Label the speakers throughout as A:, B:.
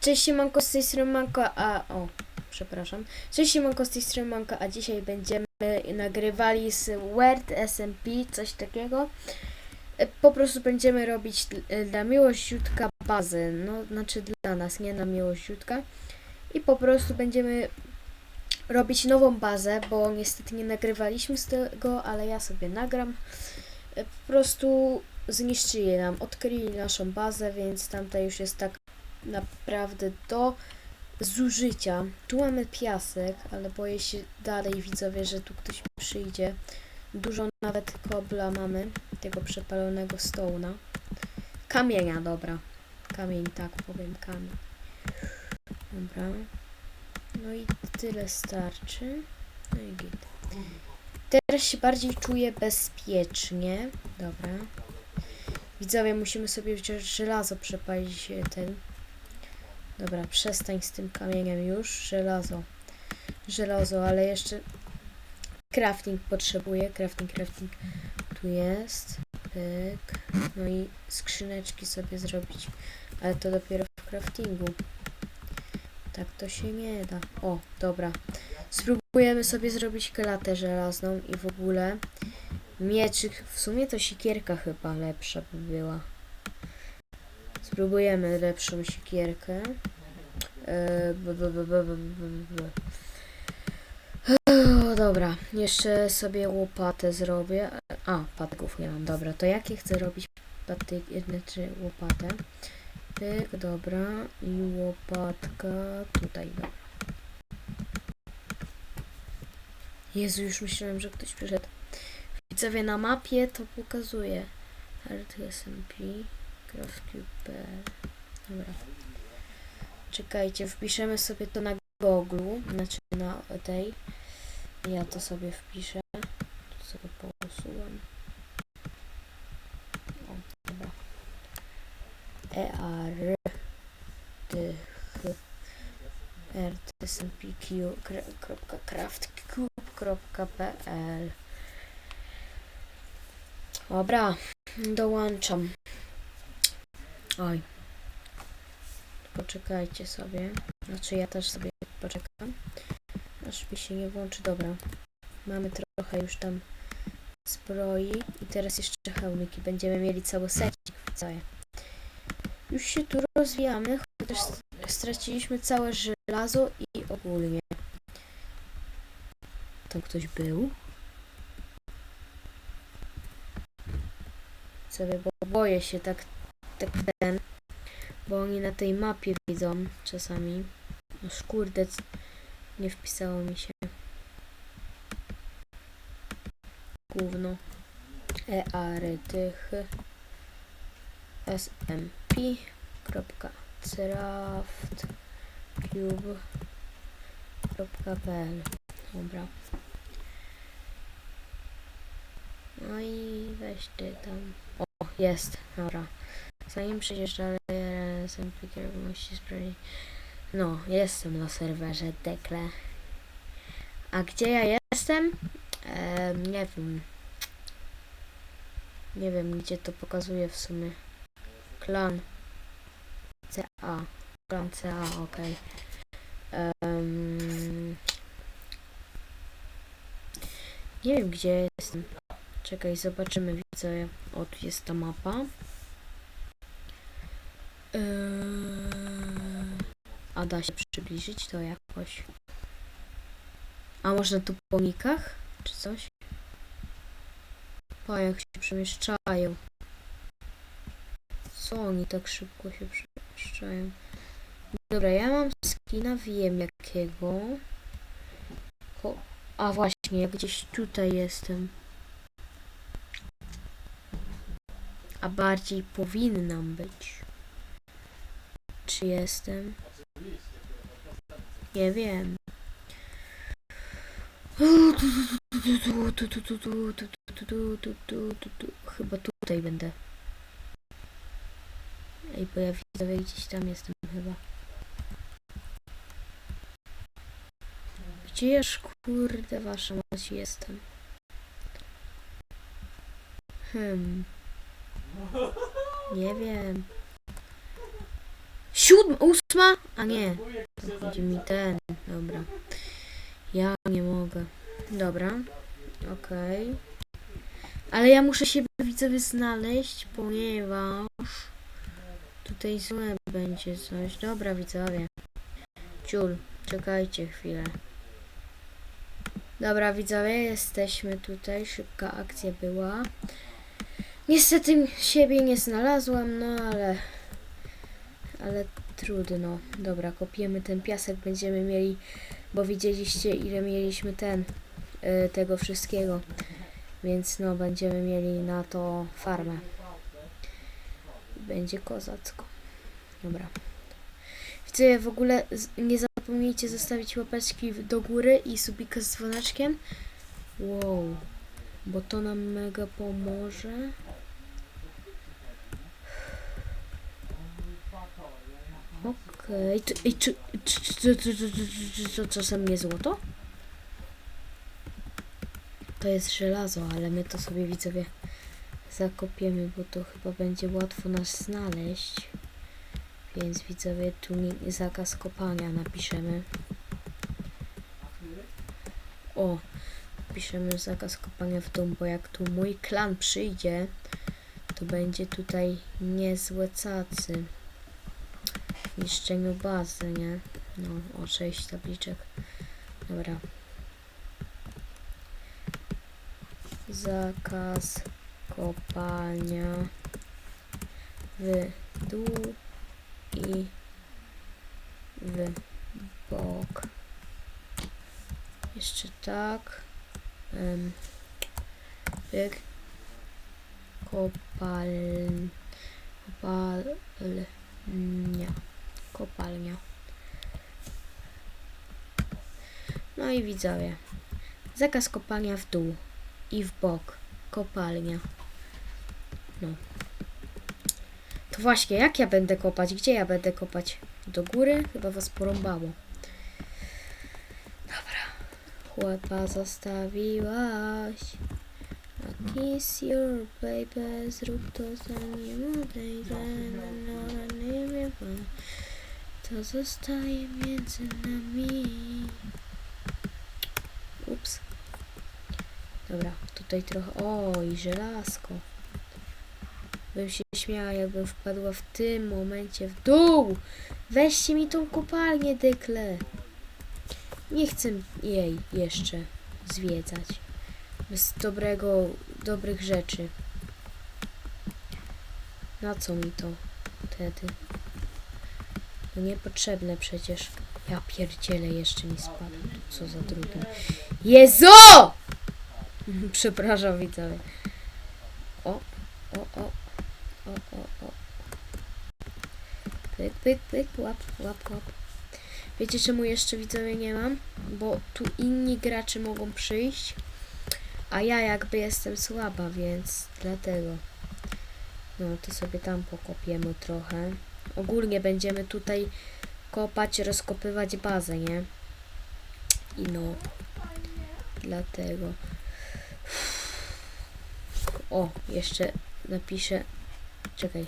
A: Cześć Siemanko, z tej strony Manko, a... o, przepraszam. Cześć Siemanko, z tej strony Manko, a dzisiaj będziemy nagrywali z Word SMP, coś takiego. E, Po prostu będziemy robić e, dla miłościutka bazę, no, znaczy dla nas, nie na miłościutka. I po prostu będziemy robić nową bazę, bo niestety nie nagrywaliśmy z tego, ale ja sobie nagram. E, Po prostu zniszczyli nam, odkryli naszą bazę, więc tamta już jest tak naprawdę do zużycia. Tu mamy piasek, ale boję się dalej widzowie, że tu ktoś przyjdzie. Dużo nawet kobla mamy, tego przepalonego stołna. Kamienia, dobra. Kamień, tak powiem, kamień. Dobra. No i tyle starczy. No i git. Teraz się bardziej czuję bezpiecznie. Dobra. Widzowie, musimy sobie wziąć żelazo, przepalić e, ten. Dobra, przestań z tym kamieniem już. Żelazo. Żelazo, ale jeszcze crafting potrzebuję. Crafting, crafting. Tu jest. Pyk. No i skrzyneczki sobie zrobić. Ale to dopiero w craftingu. Tak to się nie da. O, dobra. Spróbujemy sobie zrobić klatę żelazną i w ogóle mieczyk. W sumie to sikierka chyba lepsza by była. Spróbujemy lepszą b, b. O, dobra, jeszcze sobie łopatę zrobię. A, patyków nie mam, dobra. To jakie chcę robić patyk, znaczy łopatę? Pyk, dobra. I łopatka tutaj, dobra. Jezu, już myślałem, że ktoś przyszedł. Widzowie na mapie to pokazuje. RTSMP, CraftCube.pl Dobra. Czekajcie, wpiszemy sobie to na Google, znaczy na tej. Ja to sobie wpiszę. Tu sobie posuwam. O, dobra. E R T H R T S M P Q craftcube.pl Dobra, dołączam. Oj. Poczekajcie sobie. Znaczy ja też sobie poczekam. Aż mi się nie włączy. Dobra. Mamy trochę już tam zbroi. I teraz jeszcze hełmiki. Będziemy mieli cały secik. Już się tu rozwijamy, chociaż straciliśmy całe żelazo i ogólnie. Tam ktoś był? Sobie, bo boję się tak, tak ten, bo oni na tej mapie widzą czasami. No kurde, nie wpisało mi się. Gówno. E A R T H S M P kropka craft cube kropka pl Dobra. No i weź ty tam. O, jest. Dobra. Zanim przejdziesz dalej, SMP musi sprawdzić. No, jestem na serwerze Dekle. A gdzie ja jestem? Em, nie wiem. Nie wiem, gdzie to pokazuje w sumie. Klan CA. Klan CA, okej. Em, nie wiem, gdzie jestem. Czekaj, zobaczymy, widzę. O, tu jest ta mapa. Eee, a da się przybliżyć to jakoś. A można tu po nikach? Czy coś? Pa, jak się przemieszczają. Co oni tak szybko się przemieszczają? Dobra, ja mam skina, wiem jakiego. Ko A właśnie, gdzieś tutaj jestem. A bardziej powinnam być. Czy jestem? Nie wiem. Chyba tutaj będę. Ej, bo ja widzę, gdzieś tam jestem chyba. Gdzież kurde wasza mać jestem? Hmm. Nie wiem. Siódma, ósma? A nie. Chodzi mi ten. Dobra. Ja nie mogę. Dobra. Okej. Ale ja muszę się widzowie znaleźć, ponieważ tutaj złe będzie coś. Dobra widzowie. Ciul, czekajcie chwilę. Dobra widzowie, jesteśmy tutaj. Szybka akcja była. Niestety siebie nie znalazłam, no ale... Ale trudno. Dobra, kopiemy ten piasek, będziemy mieli... Bo widzieliście ile mieliśmy ten... y, tego wszystkiego. Więc no, będziemy mieli na to farmę. Będzie kozacko. Dobra. Widzę, w ogóle nie zapomnijcie zostawić łapeczki do góry i subika z dzwoneczkiem. Wow. Bo to nam mega pomoże. Okej, okay. czy, czy, czy, czasem nie złoto? To jest żelazo, ale my to sobie widzowie zakopiemy, bo to chyba będzie łatwo nas znaleźć. Więc widzowie, tu zakaz kopania napiszemy. O, piszemy zakaz kopania w dół, bo jak tu mój klan przyjdzie, to będzie tutaj niezłe cacy. Niszczeniu bazy, nie? No, o 6 tabliczek. Dobra. Zakaz kopania w dół i w bok. Jeszcze tak. Um, pyk. Kopal... Kopalnia. Kopalnia. No i widzowie. Zakaz kopania w dół i w bok. Kopalnia. No. To właśnie, jak ja będę kopać? Gdzie ja będę kopać? Do góry? Chyba was porąbało. Dobra. Chłopa zostawiłaś. A kiss your baby, zrób to zanim odejdę, no nie wiem, to zostaje między nami. Ups. Dobra, tutaj trochę. O, i żelazko. Bym się śmiała, jakbym wpadła w tym momencie w dół. Weźcie mi tą kopalnię, dykle. Nie chcę jej jeszcze zwiedzać. Bez dobrego, dobrych rzeczy. Na co mi to wtedy? Niepotrzebne przecież. Ja pierdzielę, jeszcze mi spada. Co za drugi. Jezu! Przepraszam widzowie. O, o, o, o, o, o. Pyk, pyk, pyk, łap, łap, łap. Wiecie czemu jeszcze widzowie nie mam? Bo tu inni gracze mogą przyjść, a ja jakby jestem słaba, więc dlatego. No to sobie tam pokopiemy trochę. Ogólnie będziemy tutaj kopać, rozkopywać bazę, nie? I no, dlatego. O, jeszcze napiszę. Czekaj.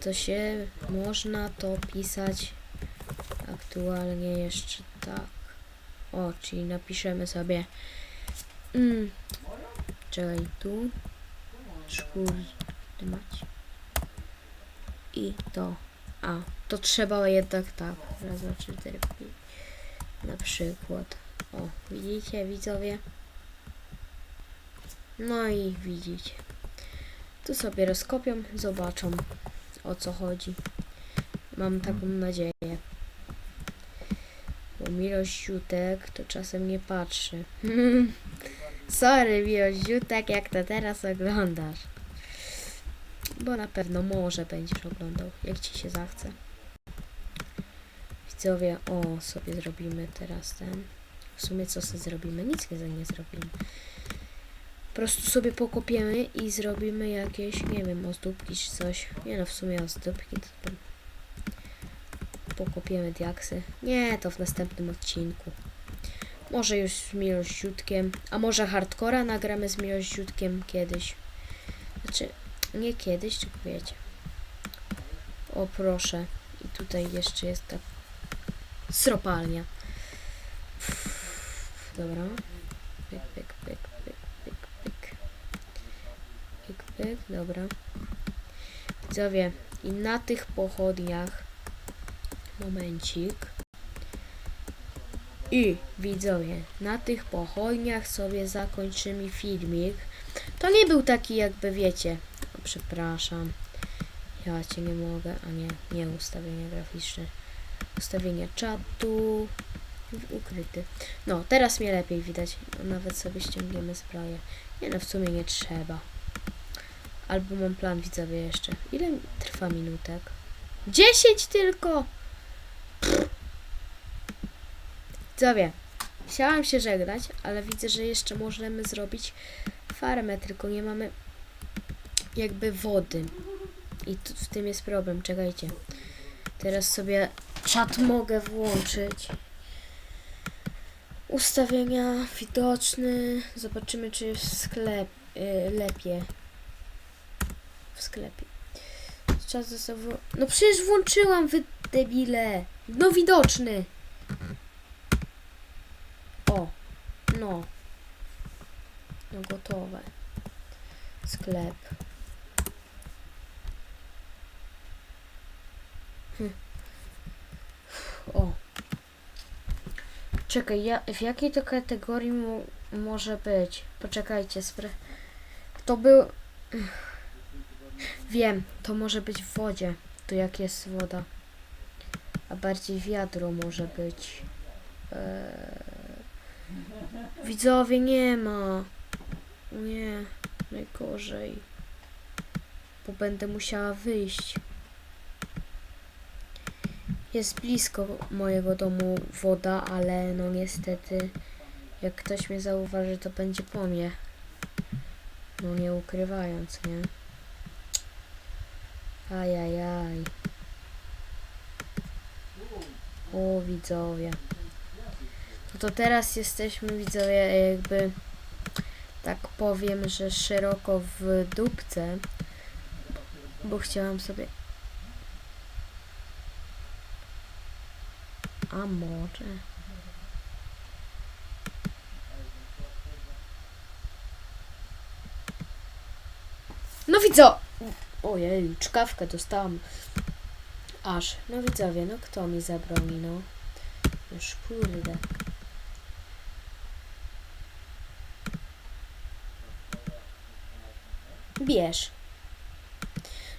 A: To się można to pisać aktualnie jeszcze tak. O, czyli napiszemy sobie. Mm, czekaj, tu. Szkur, mać. I to. A, to trzeba jednak tak. Raz, dwa, trzy, cztery, pięć. Na przykład. O, widzicie, widzowie? No i widzicie. Tu sobie rozkopią, zobaczą o co chodzi. Mam taką nadzieję. Bo Milosz Ziutek to czasem nie patrzy. Sorry Milosz Ziutek, jak to teraz oglądasz. Bo na pewno może będziesz oglądał, jak ci się zachce. Widzowie, o, sobie zrobimy teraz ten. W sumie co sobie zrobimy? Nic nie, nie zrobimy. Po prostu sobie pokopiemy i zrobimy jakieś, nie wiem, ozdóbki czy coś. Nie no, w sumie ozdóbki to pokopiemy diaksy. Nie, to w następnym odcinku. Może już z Miłościutkiem, a może hardcora nagramy z Miłościutkiem kiedyś. Znaczy, nie kiedyś, tylko wiecie. O proszę. I tutaj jeszcze jest ta sropalnia. Dobra. Pyk, pyk, pyk, pyk, pyk, pyk. Pyk, pyk, dobra. Widzowie, i na tych pochodniach momencik. I widzowie, na tych pochodniach sobie zakończymy filmik. To nie był taki jakby wiecie. Przepraszam. Ja cię nie mogę, a nie, nie ustawienia graficzne. Ustawienie czatu. Ukryty. No, teraz mnie lepiej widać. Nawet sobie ściągniemy zbroję. Nie no, w sumie nie trzeba. Albo mam plan widzowie jeszcze. Ile trwa minutek? 10 tylko! Widzowie, chciałam się żegnać, ale widzę, że jeszcze możemy zrobić farmę, tylko nie mamy jakby wody. I tu, w tym jest problem, czekajcie. Teraz sobie czat mogę włączyć. Ustawienia widoczny. Zobaczymy, czy w sklep y, lepiej. W sklepie. Czas został No przecież włączyłam, wy debile. No widoczny. O. No. No gotowe. Sklep. Hm. O. Czekaj, ja, w jakiej to kategorii mo może być? Poczekajcie, spra... To był... Wiem, to może być w wodzie. To jak jest woda? A bardziej wiadro może być. Eee... Widzowie nie ma. Nie, najgorzej. Bo będę musiała wyjść. Jest blisko mojego domu woda, ale no niestety jak ktoś mnie zauważy, to będzie po mnie. No nie ukrywając, nie? Ajajaj. O widzowie. No to teraz jesteśmy widzowie jakby tak powiem, że szeroko w dupce, bo chciałam sobie a może No widzo! Ojej, czkawkę dostałam. Aż. No widzowie, no kto mi zabroni, no? Już kurde. Bierz.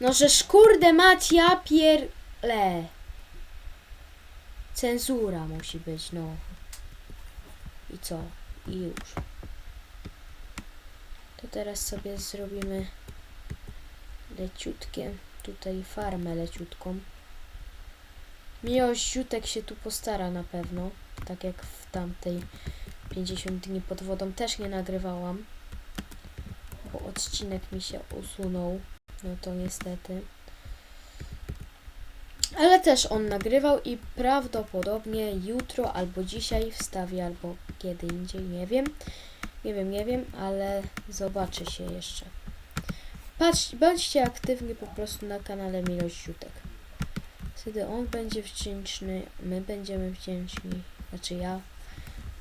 A: No żeż kurde mać, ja pierle. Cenzura musi być, no. I co? I już. To teraz sobie zrobimy leciutkie, tutaj farmę leciutką. Miłość Ziutek się tu postara na pewno, tak jak w tamtej 50 dni pod wodą też nie nagrywałam, bo odcinek mi się usunął, no to niestety. Ale też on nagrywał i prawdopodobnie jutro albo dzisiaj wstawi, albo kiedy indziej, nie wiem. Nie wiem, nie wiem, ale zobaczy się jeszcze. Patrz, bądźcie aktywni po prostu na kanale Miłość Ziutek. Wtedy on będzie wdzięczny, my będziemy wdzięczni, znaczy ja,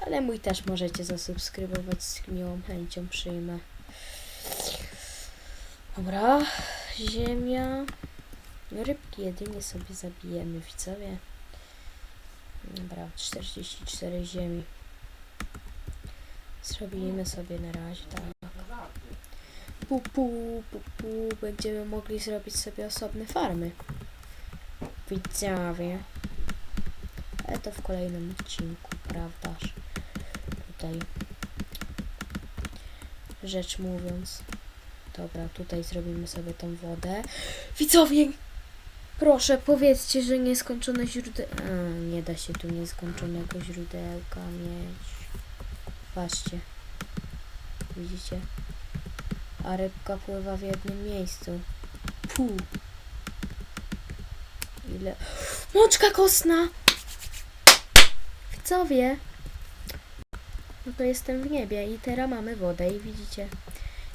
A: ale mój też możecie zasubskrybować z miłą chęcią przyjmę. Dobra, ziemia. Rybki jedynie sobie zabijemy, widzowie. Dobra, 44 ziemi. Zrobimy sobie na razie, tak. Pu, pu, pu, pu. Będziemy mogli zrobić sobie osobne farmy. Widzowie. Ale to w kolejnym odcinku, prawdaż? Tutaj. Rzecz mówiąc. Dobra, tutaj zrobimy sobie tą wodę. Widzowie! Proszę, powiedzcie, że nieskończone źródeł... A, nie da się tu nieskończonego źródełka mieć. Patrzcie. Widzicie? A rybka pływa w jednym miejscu. Puh. Ile... Mączka kostna! Widzowie! No to jestem w niebie i teraz mamy wodę i widzicie...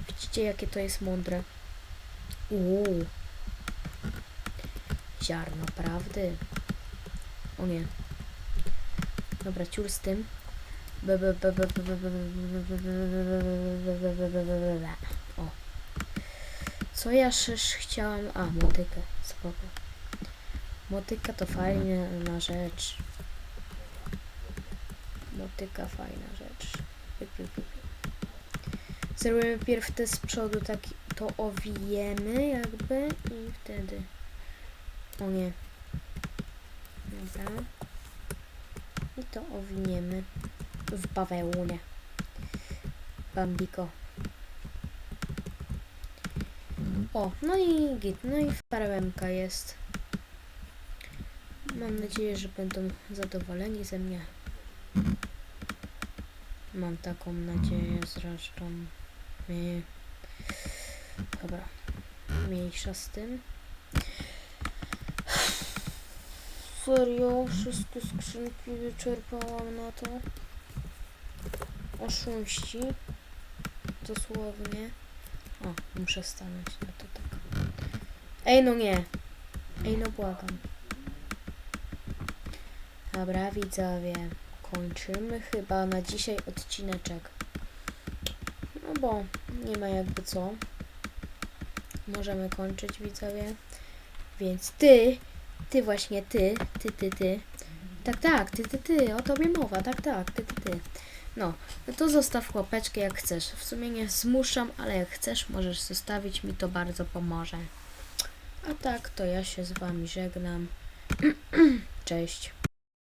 A: Widzicie, jakie to jest mądre. Uuu. Ziarno prawdy. O nie. Dobra, ciur z tym. O. Co ja też chciałam... A, motykę. Spoko. Motyka to fajna rzecz. Motyka fajna rzecz. Zrobimy pierw te z przodu tak to owijemy jakby i wtedy. O nie. Dobra. I to owiniemy w bawełnie. Bambiko. O, no i git, no i faremka jest. Mam nadzieję, że będą zadowoleni ze mnie. Mam taką nadzieję zresztą. Dobra. Mniejsza z tym. Serio? Wszystkie skrzynki wyczerpałam na to. Oszuści. Dosłownie. O, muszę stanąć na to tak. Ej, no nie. Ej, no błagam. Dobra, widzowie. Kończymy chyba na dzisiaj odcineczek. No bo nie ma jakby co. Możemy kończyć, widzowie. Więc ty, ty właśnie, ty, ty, ty, ty. Tak, tak, ty, ty, ty, o tobie mowa, tak, tak, ty, ty, ty. No, no to zostaw łapeczkę jak chcesz. W sumie nie zmuszam, ale jak chcesz, możesz zostawić, mi to bardzo pomoże. A tak, to ja się z wami żegnam. Cześć.